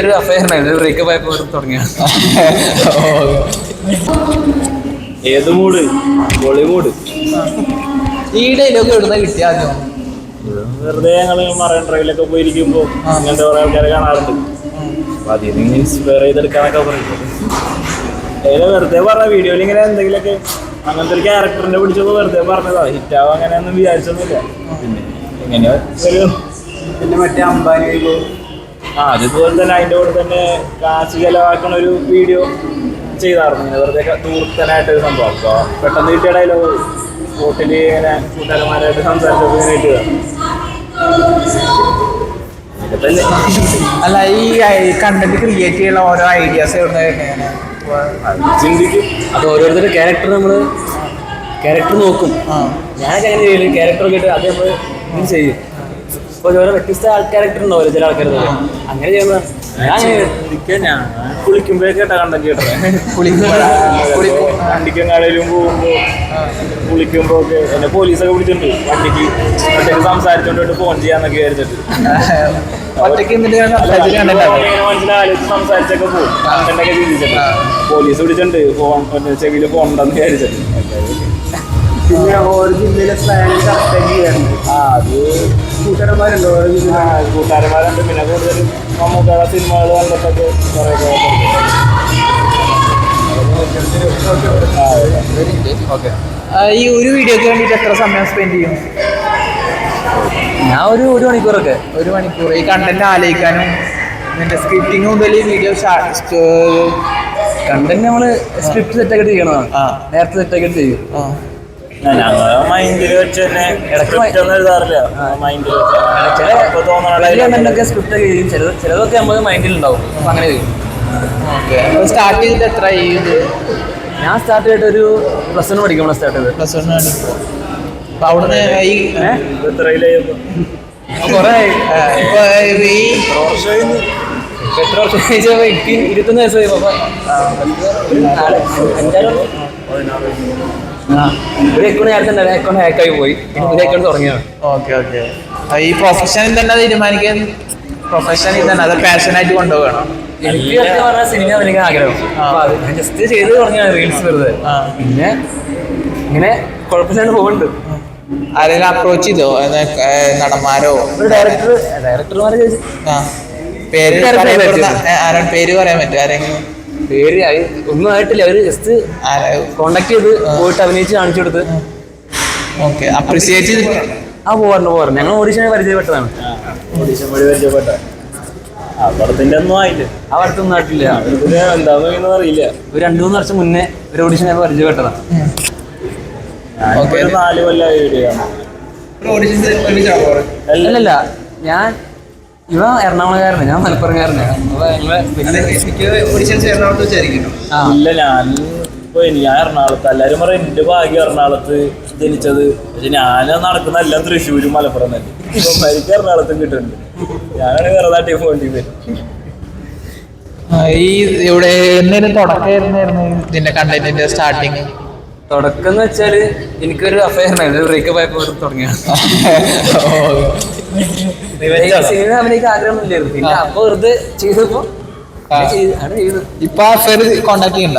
ഒരു അഫയറിനായിരുന്നു ബ്രേക്കപ്പ് ആയപ്പോൾ തുടങ്ങിയ ഏത് മൂഡ്? ബോളിവുഡ് ഈ ഡയലോഗ് എവിടുന്ന കിട്ടിയ ആദ്യം? വെറുതെ ഞങ്ങൾ മറൈൻ ഡ്രൈവിലൊക്കെ പോയിരിക്കുമ്പോൾ അങ്ങനത്തെ കുറെ ആൾക്കാരെ കാണാറുണ്ട്. അപ്പൊ അതിൽ നിന്ന് ഇൻസ്പയർ ചെയ്തെടുക്കാനൊക്കെ പറയുന്നത് ഏത് വെറുതെ പറഞ്ഞ വീഡിയോയിൽ ഇങ്ങനെ എന്തെങ്കിലുമൊക്കെ അങ്ങനത്തെ ഒരു ക്യാരക്ടറിനെ പിടിച്ചപ്പോൾ വെറുതെ പറഞ്ഞതാ. ഹിറ്റാവും അങ്ങനെയൊന്നും വിചാരിച്ചൊന്നുമില്ല. പിന്നെ എങ്ങനെയാ പിന്നെ മറ്റേ അംബാനി ആ അതുപോലെ തന്നെ അതിന്റെ കൂടെ തന്നെ കാശ് ചെലവാക്കുന്ന ഒരു വീഡിയോ ചെയ്തായിരുന്നു. ഇങ്ങനെ വെറുതെ ദൂർത്തനായിട്ടൊരു സംഭവം. അപ്പോൾ പെട്ടെന്ന് കിട്ടിയ ഡയലോഗ് സ്പോട്ടിൽ ഇങ്ങനെ കൂട്ടുകാരന്മാരായിട്ട് സംസാരിച്ചപ്പോൾ ഇങ്ങനെ കിട്ടിയതാണ് അല്ല ഈ കണ്ടന്റ് ക്രിയേറ്റ് ചെയ്യുന്ന ഓരോ ഐഡിയാസ് ചിന്തിക്കും. അത് ഓരോരുത്തരുടെ ക്യാരക്ടർ നമ്മൾ ക്യാരക്ടർ നോക്കും. ഞാനൊക്കെ അങ്ങനെ ചെയ്യില്ല ക്യാരക്ടർ കേട്ട് അത് നമ്മൾ ചെയ്യും. ഇപ്പോൾ ഓരോ വ്യത്യസ്ത ക്യാരക്ടർ ഉണ്ടാവില്ല ചില ആൾക്കാർ അങ്ങനെ ചെയ്യുന്ന ഞാൻ അങ്ങനെ ഞാൻ കുളിക്കുമ്പോഴൊക്കെ കേട്ടാ കണ്ടന്റ് കേട്ടത് കുളിക്കുമ്പോഴാ? കുളിക്കും. വണ്ടിക്കെങ്ങാടേലും പോകുമ്പോൾ കുളിക്കുമ്പോ ഒക്കെ എന്നെ പോലീസൊക്കെ വിളിച്ചിട്ടുണ്ട്. വണ്ടിക്ക് ഒറ്റയ്ക്ക് സംസാരിച്ചോണ്ട് ഫോൺ ചെയ്യാന്നൊക്കെ വിചാരിച്ചിട്ട് മനസ്സിലാലോചിച്ച് സംസാരിച്ചൊക്കെ പോകും. കണ്ടന്റൊക്കെ ചിന്തിച്ചിട്ട്. പോലീസ് വിളിച്ചിട്ടുണ്ട് ഫോൺ ചെവിയിൽ ഫോൺ ഉണ്ടെന്ന് വിചാരിച്ചിട്ട് പിന്നെ ഓരോ ജില്ലയിലെ സ്ലാങ് കറക്റ്റായി ചെയ്യാറുണ്ട്. ആ അത് കൂട്ടുകാരന്മാരുണ്ടോ? കൂട്ടുകാരന്മാരുണ്ട്. പിന്നെ കൂടുതലും മമ്മൂക്കയുടെ സിനിമകൾ കണ്ടിട്ടൊക്കെ കുറേ ആ, ഓക്കെ ഈ ഒരു വീഡിയോക്ക് വേണ്ടിയിട്ട് എത്ര സമയം സ്പെൻഡ് ചെയ്യും? ഞാൻ ഒരു ഒരു മണിക്കൂറൊക്കെ. ഒരു മണിക്കൂർ. ഈ കണ്ടന്റ് ആലോചിക്കാനും എന്റെ സ്ക്രിപ്റ്റിംഗ് മുതൽ ഈ വീഡിയോ കണ്ടന്റ് നമ്മൾ സ്ക്രിപ്റ്റ് സെറ്റൊക്കെ ചെയ്യണതാണ്. ആ. നേരത്തെ സെറ്റൊക്കെ ചെയ്യും. ഞങ്ങൾ മൈൻഡിൽ വെച്ച് തന്നെ ഇടയ്ക്ക് script ഒന്നും എഴുതാറില്ല. മൈൻഡിൽ ചില അപ്പൊ സ്ക്രിപ്റ്റ് ചെയ്യും ചിലത് ചിലതൊക്കെ നമുക്ക് മൈൻഡിൽ ഉണ്ടാവും. അപ്പം അങ്ങനെ ചെയ്യും. ഓക്കെ. സ്റ്റാർട്ട് ചെയ്തിട്ട് എത്ര ഇത്? ഞാൻ സ്റ്റാർട്ട് ചെയ്തിട്ട് ഒരു പ്ലസ് വൺ പഠിക്കുമ്പോൾ സ്റ്റാർട്ട് ചെയ്തത്. പ്ലസ് വൺ അപ്പൊ അവിടുന്ന് ഈ കുറേ ഇപ്പൊ ഈ എത്ര വർഷം എനിക്ക് ഇരുപത്തൊന്ന് വയസ്സായി. നാല് അഞ്ചാറ് ഒരു അക്കൗണ്ട് നേരത്തെ ഉണ്ടായിരുന്നു അക്കൗണ്ട് ഹാക്കായി പോയി. പിന്നെ പുതിയ അക്കൗണ്ട് തുടങ്ങിയാണ് ഓക്കെ ഓക്കെ. ഈ പ്രൊഫഷനിൽ തന്നെ തീരുമാനിക്കാൻ പ്രൊഫഷനിൽ തന്നെ അത് പാഷനായിട്ട് കൊണ്ടുപോകണം? എനിക്ക് സത്യം പറഞ്ഞാൽ സിനിമ ആഗ്രഹം. അപ്പൊ അത് ഞാൻ ജസ്റ്റ് ചെയ്ത് തുടങ്ങിയാണ് റീൽസ് വെറുതെ. പിന്നെ ഇങ്ങനെ കുഴപ്പമില്ലാണ്ട് പോകുന്നുണ്ട് ആരെങ്കിലും അപ്രോച്ച് ചെയ്തോ? നടന്മാരോ? ഒരു ഡയറക്ടർ ഡയറക്ടർമാരെ പേര് പറയാൻ പറ്റി. ആരാണ്? പേര് പറയാൻ പറ്റും ആരെങ്കിലും? പേര് ഒന്നും ആയിട്ടില്ല. അവർ ജസ്റ്റ് കോണ്ടാക്ട് ചെയ്ത് പോയിട്ട് അഭിനയിച്ച് കാണിച്ചു കൊടുത്ത്. ഓക്കെ. അപ്രിസിയേറ്റ് ചെയ്ത് ആ പോവാറുണ്ട് പോവാറുണ്ട്. ഞങ്ങൾ ഓഡീഷനെ പരിചയപ്പെട്ടതാണ്. ഓഡീഷൻ വഴി പരിചയപ്പെട്ട. ഒന്നും ആയില്ല. അറിയില്ല. ഒരു രണ്ടു മൂന്ന് വർഷം മുന്നേ ഒരു പരിചയപ്പെട്ടതാണ്. നാല് അല്ലല്ല. ഞാൻ ഇവ എറണാകുളംകാരനാണ് ഞാൻ മലപ്പുറംകാരനാണ് ഇല്ല ഞാൻ ഇപ്പൊ എറണാകുളത്ത് എല്ലാരും പറയും എന്റെ ഭാഗ്യം എറണാകുളത്ത് ജനിച്ചത്. പക്ഷെ ഞാൻ നടക്കുന്ന എല്ലാം തൃശ്ശൂരും മലപ്പുറം തന്നെ. ഇവന്മാർക്ക് എറണാകുളത്തും കിട്ടുന്നുണ്ട്. ഞാനാണ് വേറെ നാട്ടിൽ പോകേണ്ടി വരും ആ, ഈ ഇവിടെ എന്നേലും തുടക്കമായിരുന്നു ഇതിന്റെ കണ്ടന്റിന്റെ സ്റ്റാർട്ടിങ് തുടക്കം എന്ന് വെച്ചാൽ എനിക്കൊരു അഫയറിനായിരുന്നു ബ്രേക്കപ്പ് ആയപ്പോൾ തുടങ്ങിയാണ് സിനിമ അഭിനയിക്കാൻ ആഗ്രഹമൊന്നുമില്ലായിരുന്നു. പിന്നെ അപ്പൊ വെറുതെ ചെയ്തപ്പോ അങ്ങനെ ചെയ്തു ഇപ്പൊ അഫയർ കോണ്ടാക്ട് ചെയ്യണ്ട.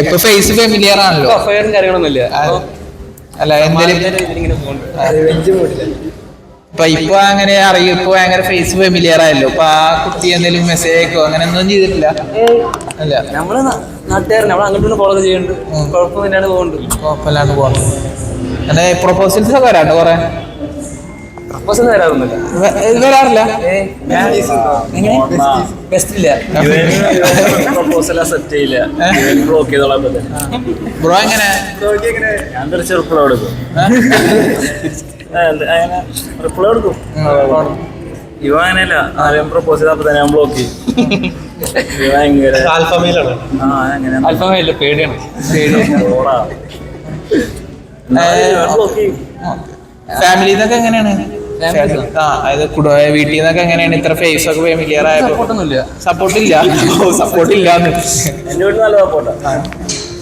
ഇപ്പൊ ഫേസ് ഫെമിലിയർ ആണല്ലോ. അഫയറും കാര്യങ്ങളൊന്നുമില്ല. അല്ല പോകുന്നുണ്ട് ഇപ്പൊ ഇപ്പൊ അങ്ങനെ അറിയും ഇപ്പൊ ഭയങ്കര ഫേസ് ഫെമിലിയർ ആയല്ലോ. ഇപ്പൊ ആ കുട്ടി എന്തെങ്കിലും മെസ്സേജ് അയക്കോ അങ്ങനെ ഒന്നും ചെയ്തിട്ടില്ല. അല്ല. നമ്മൾ നാട്ടുകാരൻ നമ്മൾ അങ്ങോട്ടും ഫോളോ ചെയ്യുന്നുണ്ട് കുഴപ്പമില്ലാണ്ട് പോകുന്നുണ്ട് കുഴപ്പമില്ലാണ്ട് പോകുന്നു അങ്ങനെ പ്രൊപ്പോസൽസ് ഒക്കെ വരാട്ടോ കൊറേ. വരാറൊന്നുമില്ല. വരാറില്ല? ഏയ് ഞാൻ എങ്ങനെ? ബെസ്റ്റ് ഇല്ല പ്രപ്പോസൽ അക്സെപ്റ്റ് ചെയ്യില്ല. ബ്ലോക്ക് ചെയ്തോളാൻ ബ്രോ എങ്ങനെ? ഞാൻ തിരിച്ച് റിപ്ലൈ കൊടുക്കും. ആ, എന്ത്, അങ്ങനെ റിപ്ലൈ കൊടുക്കും. ഇവ അങ്ങനെയല്ല. ആരെയും പ്രപ്പോസ് ചെയ്ത അപ്പൊ തന്നെ ഞാൻ ബ്ലോക്ക് ചെയ്യും. പേടിയാണ്. പേടിയാണ് ഓടാ. ബ്ലോക്ക് ചെയ്യും. ഫാമിലി നിന്നൊക്കെ എങ്ങനെയാണ്? അതായത് വീട്ടിൽ നിന്നൊക്കെ എങ്ങനെയാണ്? ഇത്ര ഫേസ് ഒക്കെ ഫെമിലിയർ ആയപ്പോ സപ്പോർട്ട് ഇല്ല. സപ്പോർട്ട് ഇല്ല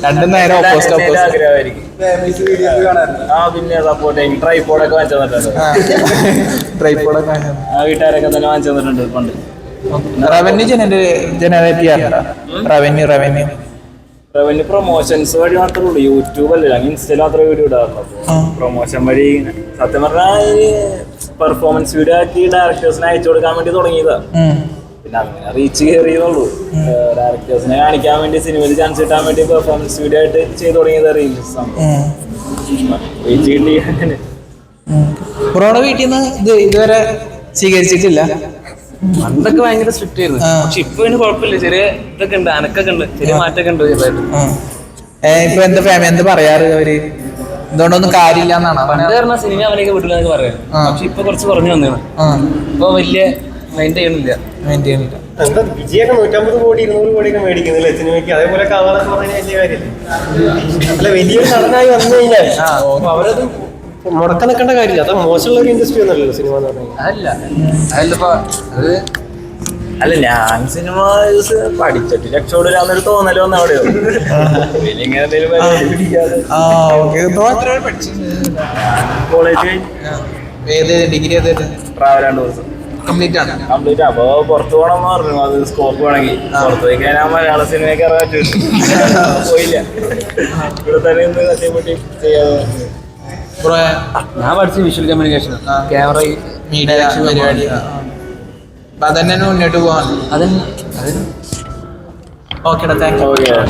രണ്ടും നേരം ഓപ്പോസിറ്റ് ഓപ്പോസിറ്റ് വാങ്ങിച്ചു വീട്ടുകാരൊക്കെ തന്നെ വാങ്ങിച്ചു തന്നിട്ടുണ്ട് പണ്ട്. റവന്യൂ ജനറേ ജനറേറ്റ് ചെയ്യാറുണ്ടോ റവന്യൂ റവന്യൂ റവന്യൂ പ്രൊമോഷൻസ് വഴി മാത്രമേ ഉള്ളൂ. യൂട്യൂബ് അല്ലേ അങ്ങ് ഇൻസ്റ്റയിൽ മാത്രമേ വീഡിയോ ഇടാറുള്ളൂ പ്രൊമോഷൻ വഴി സത്യം പറഞ്ഞാൽ പെർഫോമൻസ് വീഡിയോ ആക്കി ഡയറക്ടേഴ്സിനെ അയച്ചു കൊടുക്കാൻ വേണ്ടി തുടങ്ങിയതാ. പിന്നെ അങ്ങനെ റീച്ച് കയറിയതുള്ളൂ ഡയറക്ടേഴ്സിനെ കാണിക്കാൻ വേണ്ടി സിനിമയിൽ ചാൻസ് കിട്ടാൻ വേണ്ടി പെർഫോമൻസ് വീഡിയോ ആയിട്ട് ചെയ്തു തുടങ്ങിയത് റീൽസ് റീച്ച് കിട്ടി അങ്ങനെ. ബ്രോയുടെ വീട്ടിൽ നിന്ന് ഇത് ഇതുവരെ സ്വീകരിച്ചിട്ടില്ല? പണ്ടൊക്കെ ഭയങ്കര സ്ട്രിക്റ്റ് ആയിരുന്നു. പക്ഷെ ഇപ്പൊ പിന്നെ കുഴപ്പമില്ല. ചെറിയ ഇതൊക്കെ ഉണ്ട്. അനക്കൊക്കെ ഉണ്ട്. ചെറിയ മാറ്റമൊക്കെ ഉണ്ട് ചെറുതായിട്ട്. ഇപ്പൊ എന്താ ഫാമിലി എന്താ പറയാറ് അവർ? എന്തുകൊണ്ടൊന്നും കാര്യമില്ല എന്നാണ്? പണ്ട് പറഞ്ഞ സിനിമ അവനൊക്കെ വിട്ടില്ലെന്നൊക്കെ പറയാം. പക്ഷെ ഇപ്പൊ കുറച്ച് കുറഞ്ഞു വന്നതാണ് ഇപ്പൊ വലിയ മൈൻഡ് ചെയ്യണില്ല. മൈൻഡ് എന്താ വിജയൊക്കെ നൂറ്റമ്പത് കോടി ഇരുന്നൂറ് കോടിയൊക്കെ മേടിക്കുന്നില്ലേ സിനിമയ്ക്ക്? അതേപോലെ വലിയ കാര്യമില്ല? അല്ല വലിയൊരു നടനായി വന്നു കഴിഞ്ഞാൽ. അവരത് മുടക്കം നിൽക്കേണ്ട കാര്യമില്ല. അത് മോശമുള്ള ഒരു ഇൻഡസ്ട്രി ഒന്നല്ലല്ലോ സിനിമ എന്ന് അത് അല്ല ഞാൻ സിനിമ പഠിച്ചിട്ട് രക്ഷപ്പെടില്ലാന്നൊരു തോന്നൽ വന്ന അവിടെ കോളേജ്? ഏത് ഡിഗ്രി ഏത് ട്രാവൽ ദിവസം. കംപ്ലീറ്റ് ആണ്. കംപ്ലീറ്റ് അപ്പൊ പുറത്തു പോകണം എന്ന് പറഞ്ഞു. അത് സ്കോപ്പ് വേണമെങ്കിൽ. പുറത്തു പോയി കഴിഞ്ഞാൽ മലയാള സിനിമയൊക്കെ ഇറങ്ങാൻ പോയില്ല. ഇവിടെ തന്നെ ഒന്ന് കത്തിപ്പെട്ടി ചെയ്യാതെ. ഞാൻ പഠിച്ച വിഷ്വൽ കമ്മ്യൂണിക്കേഷൻ. ക്യാമറ മീഡിയ പരിപാടി അപ്പൊ അതന്നെ മുന്നോട്ട് പോകാൻ അതിന് അതിന് ഓക്കെടാ താങ്ക് യു ഓക്കെ